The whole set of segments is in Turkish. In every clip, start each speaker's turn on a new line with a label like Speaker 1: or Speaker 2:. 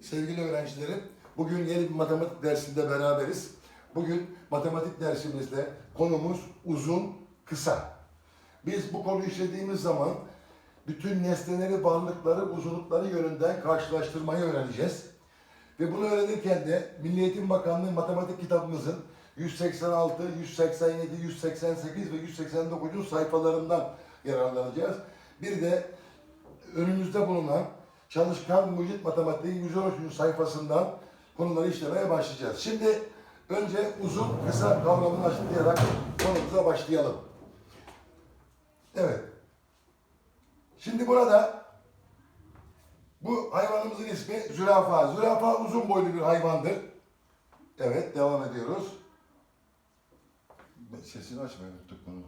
Speaker 1: Sevgili öğrencilerim, bugün yeni bir matematik dersinde beraberiz. Bugün matematik dersimizde konumuz uzun, kısa. Biz bu konuyu işlediğimiz zaman bütün nesneleri, varlıkları, uzunlukları yönünden karşılaştırmayı öğreneceğiz. Ve bunu öğrenirken de Milli Eğitim Bakanlığı matematik kitabımızın 186, 187, 188 ve 189. sayfalarından yararlanacağız. Bir de önümüzde bulunan Çalışkan Mucit Matematiği 113. sayfasından konuları işlemeye başlayacağız. Şimdi önce uzun kısa kavramını açıklayarak konumuza başlayalım. Evet. Şimdi burada bu hayvanımızın ismi zürafa. Zürafa uzun boylu bir hayvandır. Evet, devam ediyoruz. Sesini açmayı unuttuk bunu.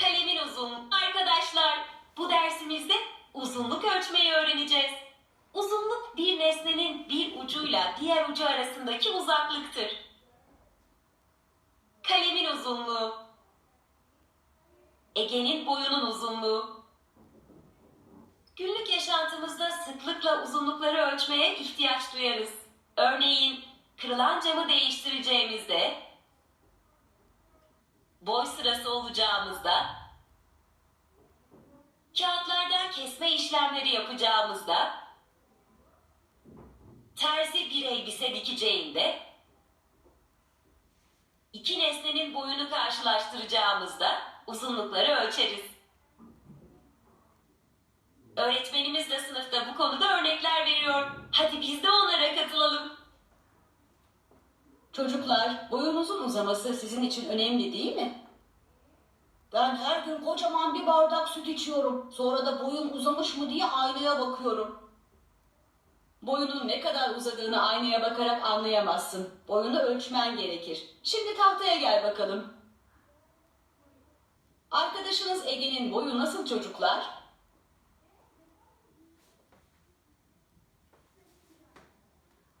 Speaker 2: Kalemin uzun. Arkadaşlar, bu dersimizde uzunluk ölçmeyi öğreneceğiz. Uzunluk bir nesnenin bir ucuyla diğer ucu arasındaki uzaklıktır. Kalemin uzunluğu. Ege'nin boyunun uzunluğu. Günlük yaşantımızda sıklıkla uzunlukları ölçmeye ihtiyaç duyarız. Örneğin kırılan camı değiştireceğimizde boy sırası olacağımızda, kağıtlardan kesme işlemleri yapacağımızda, terzi bir elbise dikeceğinde, iki nesnenin boyunu karşılaştıracağımızda uzunlukları ölçeriz. Öğretmenimiz de sınıfta bu konuda örnekler veriyor. Hadi biz de onlara katılalım.
Speaker 3: Çocuklar, boyunuzun uzaması sizin için önemli değil mi? Ben her gün kocaman bir bardak süt içiyorum. Sonra da boyum uzamış mı diye aynaya bakıyorum. Boyunun ne kadar uzadığını aynaya bakarak anlayamazsın. Boyunu ölçmen gerekir. Şimdi tahtaya gel bakalım. Arkadaşınız Ege'nin boyu nasıl çocuklar?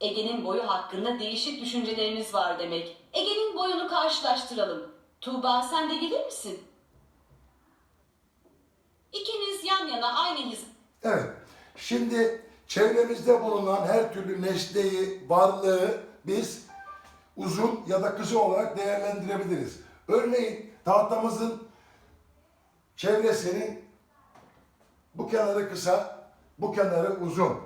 Speaker 3: Ege'nin boyu hakkında değişik düşünceleriniz var demek. Ege'nin boyunu karşılaştıralım. Tuğba sen de gelir misin? İkiniz yan yana aynı hiz...
Speaker 1: Evet. Şimdi çevremizde bulunan her türlü nesneyi, varlığı biz uzun ya da kısa olarak değerlendirebiliriz. Örneğin tahtamızın çevresinin bu kenarı kısa, bu kenarı uzun.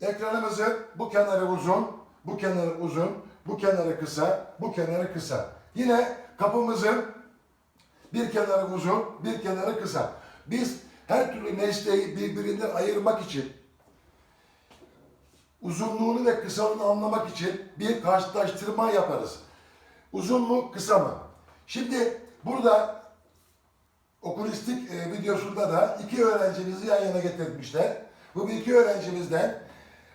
Speaker 1: Ekranımızın bu kenarı uzun, bu kenarı uzun, bu kenarı kısa, bu kenarı kısa. Yine kapımızın bir kenarı uzun, bir kenarı kısa. Biz her türlü nesneyi birbirinden ayırmak için, uzunluğunu ve kısalığını anlamak için bir karşılaştırma yaparız. Uzun mu, kısa mı? Şimdi burada okulistik e, videosunda da iki öğrencimizi yan yana getirmişler. Bu iki öğrencimizden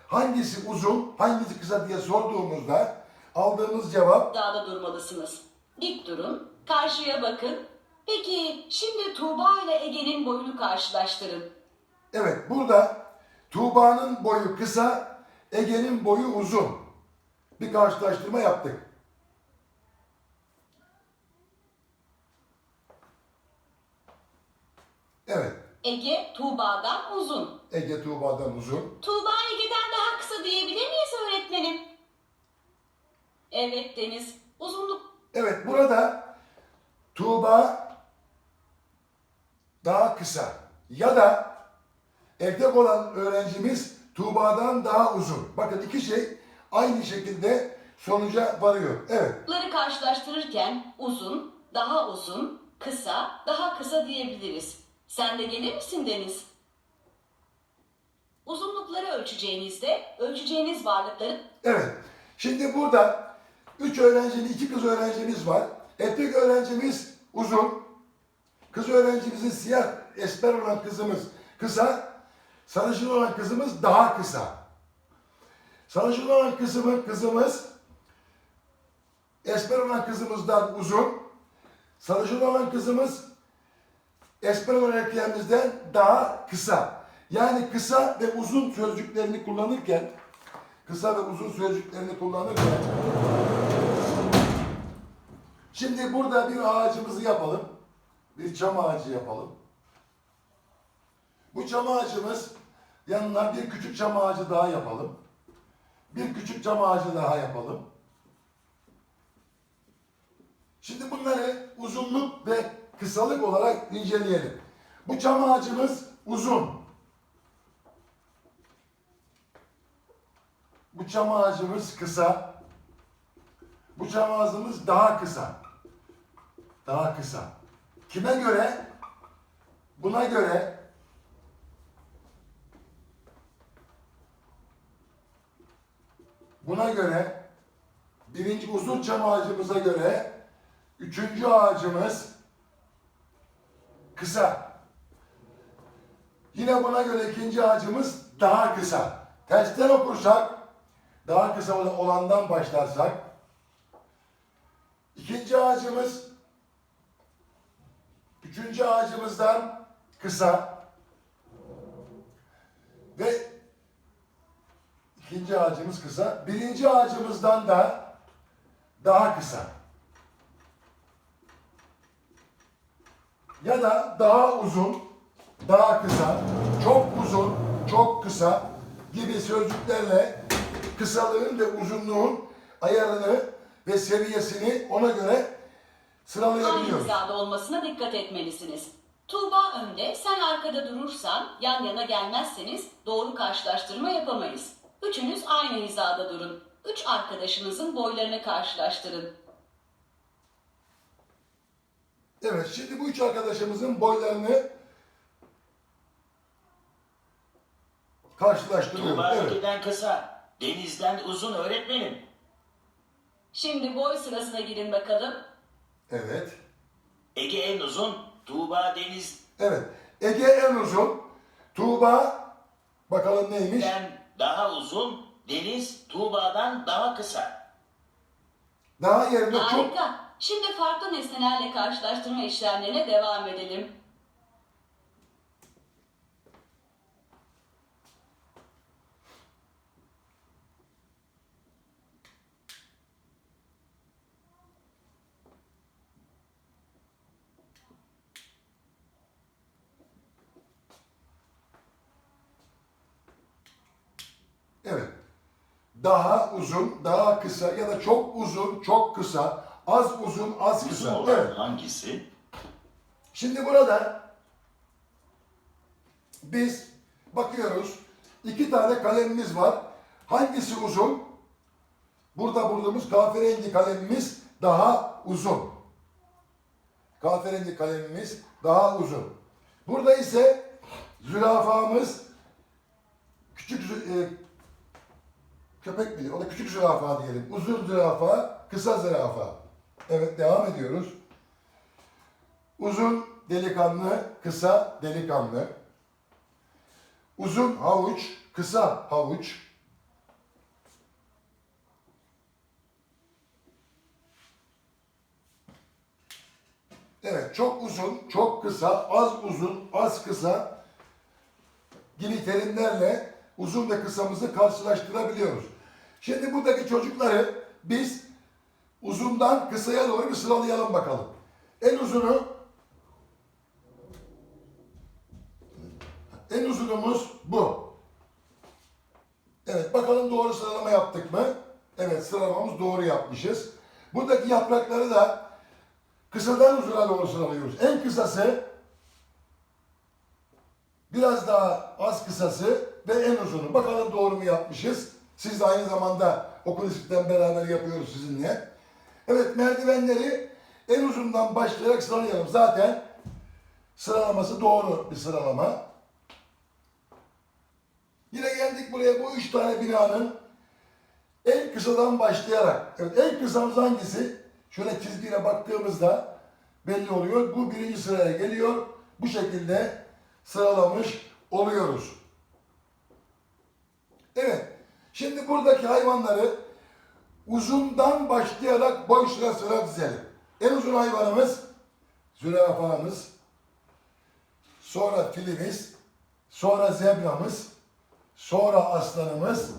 Speaker 1: hangisi uzun, hangisi kısa diye sorduğumuzda aldığımız cevap
Speaker 3: Dağda durmalısınız. Dik durun, karşıya bakın. Peki şimdi Tuğba ile Ege'nin boyunu karşılaştırın.
Speaker 1: Evet, burada Tuğba'nın boyu kısa, Ege'nin boyu uzun. Bir karşılaştırma yaptık. Evet,
Speaker 3: Ege Tuğba'dan uzun.
Speaker 1: Ege Tuğba'dan uzun.
Speaker 3: Tuğba Ege'den daha kısa diyebilir miyiz öğretmenim? Evet Deniz. Uzunluk
Speaker 1: Evet, burada Tuğba daha kısa ya da erkek olan öğrencimiz Tuğba'dan daha uzun. Bakın iki şey aynı şekilde sonuca varıyor. Evet.
Speaker 3: Ları karşılaştırırken uzun, daha uzun, kısa, daha kısa diyebiliriz. Sen de gelir misin Deniz? Uzunlukları ölçeceğinizde ölçeceğiniz varlıkların
Speaker 1: Evet. Şimdi burada üç öğrencili, iki kız öğrencimiz var. Erkek öğrencimiz uzun. Kız öğrencimizin siyah esmer olan kızımız kısa. Sarışın olan kızımız daha kısa. Sarışın olan kızımız, kızımız esmer olan kızımızdan uzun. Sarışın olan kızımız esmer olan erkeğimizden daha kısa. Yani kısa ve uzun sözcüklerini kullanırken kısa ve uzun sözcüklerini kullanırken şimdi burada bir ağacımızı yapalım. Bir çam ağacı yapalım. Bu çam ağacımız yanına bir küçük çam ağacı daha yapalım. Bir küçük çam ağacı daha yapalım. Şimdi bunları uzunluk ve kısalık olarak inceleyelim. Bu çam ağacımız uzun. Bu çam ağacımız kısa. Bu çam ağacımız daha kısa. Daha kısa. Kime göre? Buna göre buna göre birinci uzun çam ağacımıza göre üçüncü ağacımız kısa. Yine buna göre ikinci ağacımız daha kısa. Tersten okursak daha kısa olandan başlarsak ikinci ağacımız üçüncü ağacımızdan kısa ve ikinci ağacımız kısa. Birinci ağacımızdan da daha kısa. Ya da daha uzun, daha kısa, çok uzun, çok kısa gibi sözcüklerle kısalığın ve uzunluğun ayarını ve seviyesini ona göre
Speaker 3: Aynı
Speaker 1: sıralayabiliyoruz.
Speaker 3: hizada olmasına dikkat etmelisiniz. Tuğba önde, sen arkada durursan, yan yana gelmezseniz doğru karşılaştırma yapamayız. Üçünüz aynı hizada durun. Üç arkadaşınızın boylarını karşılaştırın.
Speaker 1: Evet, şimdi bu üç arkadaşımızın boylarını karşılaştırıyoruz.
Speaker 4: Tuğba
Speaker 1: Evet.
Speaker 4: Ege'den kısa, Deniz'den uzun öğretmenim.
Speaker 3: Şimdi boy sırasına girin bakalım.
Speaker 1: Evet.
Speaker 4: Ege en uzun, Tuğba Deniz'den
Speaker 1: Evet. Ege en uzun. Tuğba bakalım neymiş?
Speaker 4: daha uzun, Deniz Tuğba'dan daha kısa.
Speaker 1: Daha yerinde çok
Speaker 3: Harika. Şimdi farklı nesnelerle karşılaştırma işlemlerine devam edelim.
Speaker 1: Evet. Daha uzun, daha kısa ya da çok uzun, çok kısa, az uzun, az
Speaker 4: Uzun
Speaker 1: kısa.
Speaker 4: olan
Speaker 1: Evet.
Speaker 4: hangisi?
Speaker 1: Şimdi burada biz bakıyoruz. iki tane kalemimiz var. Hangisi uzun? Burada bulduğumuz kahverengi kalemimiz daha uzun. Kahverengi kalemimiz daha uzun. Burada ise zürafamız küçük e, köpek bilir. O da küçük zürafa diyelim. Uzun zürafa, kısa zürafa. Evet devam ediyoruz. Uzun delikanlı, kısa delikanlı. Uzun havuç, kısa havuç. Evet, çok uzun, çok kısa, az uzun, az kısa gibi terimlerle uzun ve kısamızı karşılaştırabiliyoruz. Şimdi buradaki çocukları biz uzundan kısaya doğru bir sıralayalım bakalım. En uzunu en uzunumuz bu. Evet bakalım doğru sıralama yaptık mı? Evet sıralamamız doğru yapmışız. Buradaki yaprakları da kısadan uzuna doğru sıralıyoruz. En kısası biraz daha az kısası ve en uzunu. Bakalım doğru mu yapmışız? Siz de aynı zamanda okul istiklal beraber yapıyoruz sizinle. Evet merdivenleri en uzundan başlayarak sıralayalım. Zaten sıralaması doğru bir sıralama. Yine geldik buraya bu üç tane binanın en kısadan başlayarak. Evet en kısamız hangisi? Şöyle çizgiyle baktığımızda belli oluyor. Bu birinci sıraya geliyor. Bu şekilde sıralamış oluyoruz. Evet. Şimdi buradaki hayvanları uzundan başlayarak boy sıra sıra dizelim. En uzun hayvanımız zürafamız, sonra filimiz, sonra zebramız, sonra aslanımız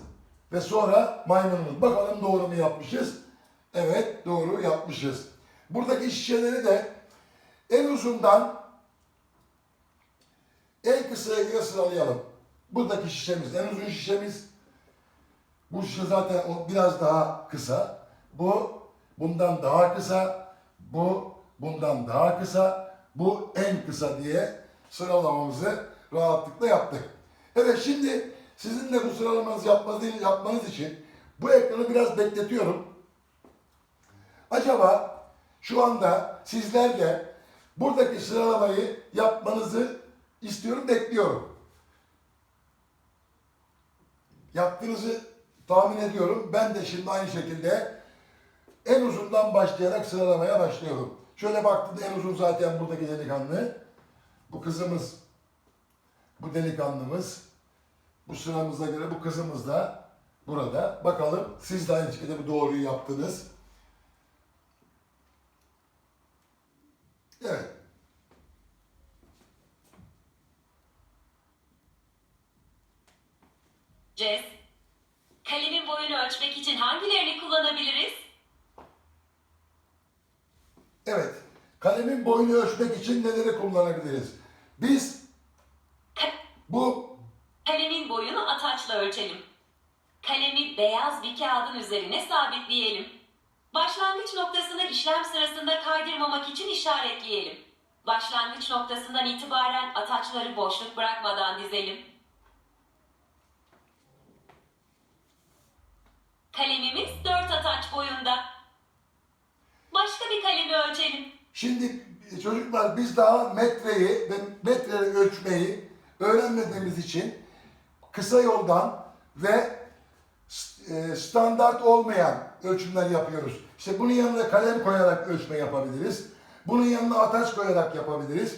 Speaker 1: ve sonra maymunumuz. Bakalım doğru mu yapmışız? Evet doğru yapmışız. Buradaki şişeleri de en uzundan en kısaya göre sıralayalım. Buradaki şişemiz en uzun şişemiz. Bu şişe zaten o biraz daha kısa. Bu bundan daha kısa. Bu bundan daha kısa. Bu en kısa diye sıralamamızı rahatlıkla yaptık. Evet şimdi sizinle bu sıralamanızı yapmanız, yapmanız için bu ekranı biraz bekletiyorum. Acaba şu anda sizler de buradaki sıralamayı yapmanızı istiyorum, bekliyorum. Yaptığınızı tahmin ediyorum. Ben de şimdi aynı şekilde en uzundan başlayarak sıralamaya başlıyorum. Şöyle baktığımda en uzun zaten buradaki delikanlı. Bu kızımız, bu delikanlımız. Bu sıramıza göre bu kızımız da burada. Bakalım siz de aynı şekilde bu doğruyu yaptınız. Evet.
Speaker 2: Jess, kalemin boyunu ölçmek için hangilerini kullanabiliriz?
Speaker 1: Evet. Kalemin boyunu ölçmek için neleri kullanabiliriz? Biz bu
Speaker 2: Kalemin boyunu ataçla ölçelim. Kalemi beyaz bir kağıdın üzerine sabitleyelim. Başlangıç noktasını işlem sırasında kaydırmamak için işaretleyelim. Başlangıç noktasından itibaren ataçları boşluk bırakmadan dizelim. Kalemimiz 4 ataç boyunda. Başka bir kalemi ölçelim.
Speaker 1: Şimdi çocuklar biz daha metreyi ve metreyi ölçmeyi öğrenmediğimiz için kısa yoldan ve e, standart olmayan ölçümler yapıyoruz. İşte bunun yanına kalem koyarak ölçme yapabiliriz. Bunun yanına ataç koyarak yapabiliriz.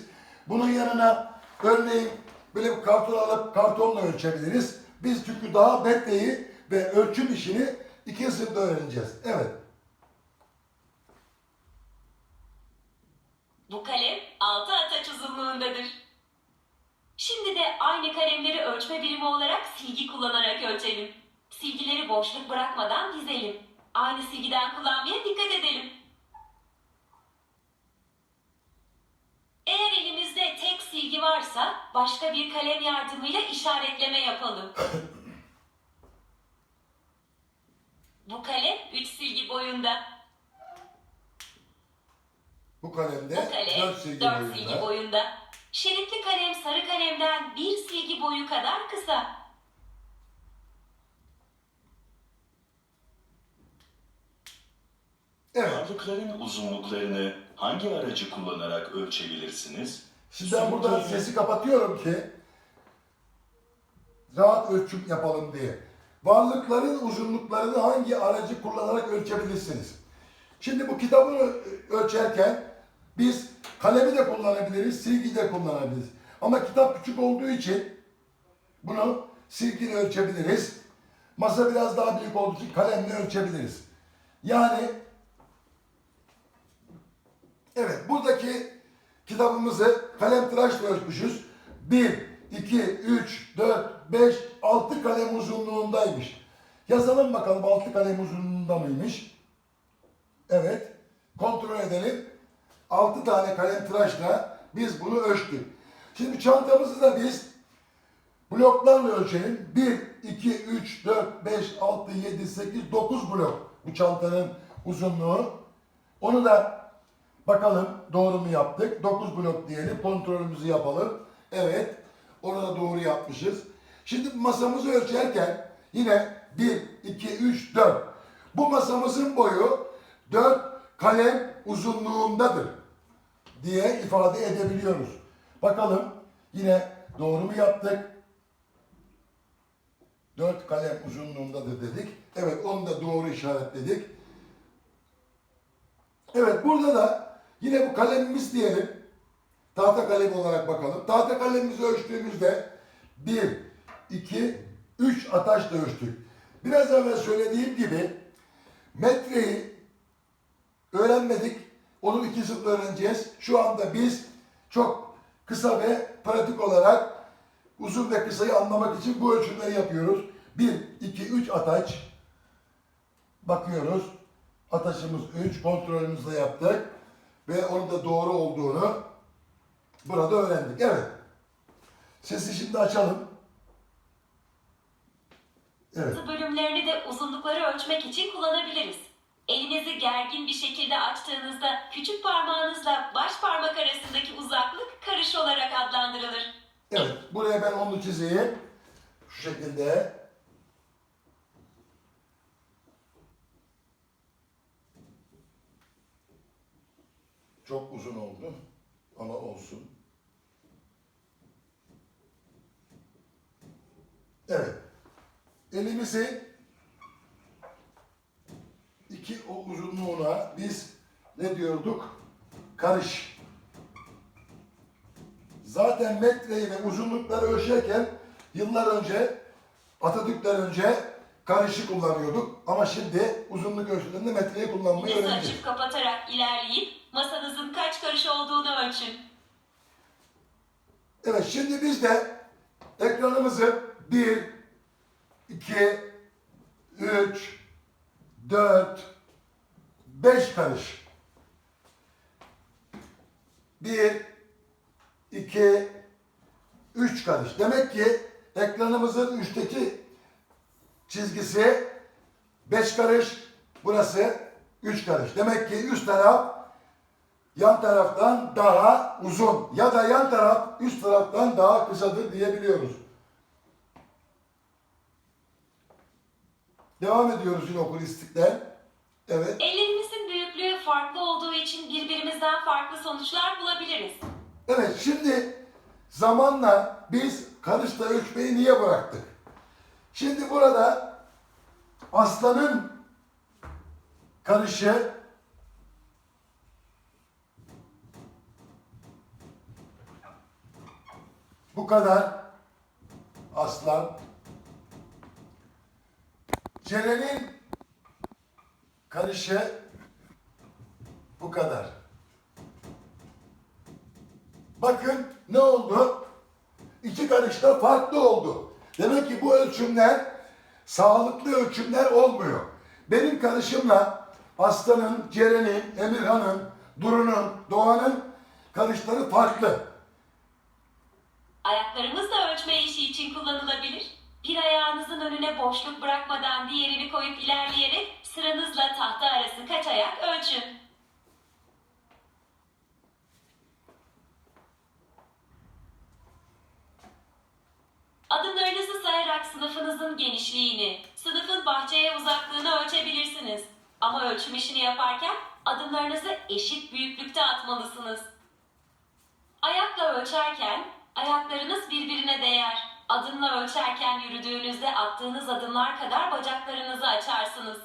Speaker 1: Bunun yanına örneğin böyle bir karton alıp kartonla ölçebiliriz. Biz çünkü daha metreyi ve ölçüm işini iki sınıfta öğreneceğiz. Evet.
Speaker 2: Bu kalem 6 ataç uzunluğundadır. Şimdi de aynı kalemleri ölçme birimi olarak silgi kullanarak ölçelim. Silgileri boşluk bırakmadan dizelim. Aynı silgiden kullanmaya dikkat edelim. Eğer elimizde tek silgi varsa başka bir kalem yardımıyla işaretleme yapalım. Bu kalem 3 silgi boyunda.
Speaker 1: Bu kalemde
Speaker 2: Bu kalem
Speaker 1: 4 silgi
Speaker 2: 4
Speaker 1: boyunda.
Speaker 2: silgi boyunda. Şeritli kalem sarı kalemden bir silgi boyu kadar kısa.
Speaker 1: Evet.
Speaker 5: Varlıkların uzunluklarını hangi aracı kullanarak ölçebilirsiniz?
Speaker 1: Şimdi ben burada sesi kapatıyorum ki rahat ölçüm yapalım diye. Varlıkların uzunluklarını hangi aracı kullanarak ölçebilirsiniz? Şimdi bu kitabı ölçerken biz kalemi de kullanabiliriz, silgi de kullanabiliriz. Ama kitap küçük olduğu için bunu silgiyle ölçebiliriz. Masa biraz daha büyük olduğu için kalemle ölçebiliriz. Yani Evet, buradaki kitabımızı kalem tıraşla ölçmüşüz. 1, 2, 3, 4, 5, 6 kalem uzunluğundaymış. Yazalım bakalım 6 kalem uzunluğunda mıymış? Evet. Kontrol edelim. 6 tane kalem tıraşla biz bunu ölçtük. Şimdi çantamızı da biz bloklarla ölçelim. 1, 2, 3, 4, 5, 6, 7, 8, 9 blok bu çantanın uzunluğu. Onu da bakalım doğru mu yaptık. 9 blok diyelim. Kontrolümüzü yapalım. Evet. Onu da doğru yapmışız. Şimdi masamızı ölçerken yine 1, 2, 3, 4. Bu masamızın boyu 4 kalem uzunluğundadır diye ifade edebiliyoruz. Bakalım yine doğru mu yaptık? 4 kalem uzunluğundadır dedik. Evet onu da doğru işaretledik. Evet burada da yine bu kalemimiz diyelim. Tahta kalemi olarak bakalım. Tahta kalemimizi ölçtüğümüzde 1, 2, 3 ataşla ölçtük. Biraz evvel söylediğim gibi metreyi öğrenmedik. Onun iki sınıfını öğreneceğiz. Şu anda biz çok kısa ve pratik olarak uzun ve kısayı anlamak için bu ölçümleri yapıyoruz. 1, 2, 3 ataç. Bakıyoruz. Ataşımız 3. Kontrolümüzü de yaptık. Ve onun da doğru olduğunu burada öğrendik. Evet. Sesi şimdi açalım. Evet.
Speaker 2: Bölümlerini de uzunlukları ölçmek için kullanabiliriz. Elinizi gergin bir şekilde açtığınızda küçük parmağınızla baş parmak arasındaki uzaklık karış olarak adlandırılır.
Speaker 1: Evet. Buraya ben onu çizeyim. Şu şekilde. Çok uzun oldu. Ama olsun. Evet. Elimizi iki o uzunluğuna biz ne diyorduk? Karış. Zaten metreyi ve uzunlukları ölçerken yıllar önce, Atatürk'ten önce karışı kullanıyorduk. Ama şimdi uzunluk ölçülerinde metreyi kullanmayı öğrendik.
Speaker 2: açıp kapatarak ilerleyip masanızın kaç karış olduğunu ölçün.
Speaker 1: Evet şimdi biz de ekranımızı 1, 2, 3, 4, 5 karış. 1, 2, 3 karış. Demek ki ekranımızın üstteki çizgisi 5 karış, burası 3 karış. Demek ki üst taraf yan taraftan daha uzun ya da yan taraf üst taraftan daha kısadır diyebiliyoruz. Devam ediyoruz yine okulistikten. Evet.
Speaker 2: Ellerinizin büyüklüğü farklı olduğu için birbirimizden farklı sonuçlar bulabiliriz.
Speaker 1: Evet şimdi zamanla biz karışla ölçmeyi niye bıraktık? Şimdi burada aslanın karışı bu kadar aslan Ceren'in karışı bu kadar. Bakın ne oldu? İki karışta farklı oldu. Demek ki bu ölçümler sağlıklı ölçümler olmuyor. Benim karışımla Aslan'ın, Ceren'in, Emirhan'ın, Duru'nun, Doğan'ın karışları farklı.
Speaker 2: Ayaklarımız da ölçme işi için kullanılabilir. Bir ayağınızın önüne boşluk bırakmadan diğerini koyup ilerleyerek sıranızla tahta arası kaç ayak ölçün. Adımlarınızı sayarak sınıfınızın genişliğini, sınıfın bahçeye uzaklığını ölçebilirsiniz. Ama ölçüm işini yaparken adımlarınızı eşit büyüklükte atmalısınız. Ayakla ölçerken ayaklarınız birbirine değer. Adımla ölçerken yürüdüğünüzde attığınız adımlar kadar bacaklarınızı açarsınız.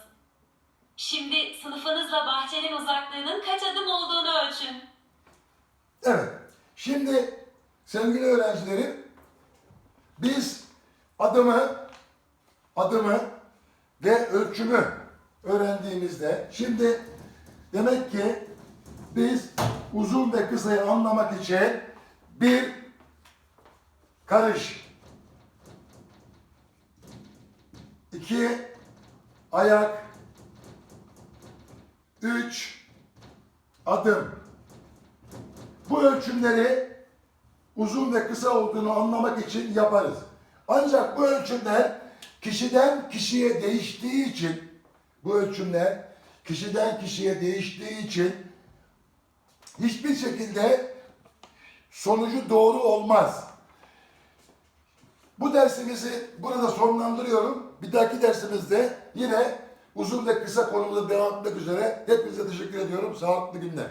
Speaker 2: Şimdi sınıfınızla bahçenin uzaklığının kaç adım olduğunu ölçün.
Speaker 1: Evet. Şimdi sevgili öğrencilerim biz adımı adımı ve ölçümü öğrendiğimizde şimdi demek ki biz uzun ve kısayı anlamak için bir karış iki ayak üç adım bu ölçümleri uzun ve kısa olduğunu anlamak için yaparız. Ancak bu ölçümler kişiden kişiye değiştiği için bu ölçümler kişiden kişiye değiştiği için hiçbir şekilde sonucu doğru olmaz. Bu dersimizi burada sonlandırıyorum. Bir dahaki dersimizde yine uzun ve kısa konumuza devam etmek üzere. Hepinize teşekkür ediyorum. Sağlıklı günler.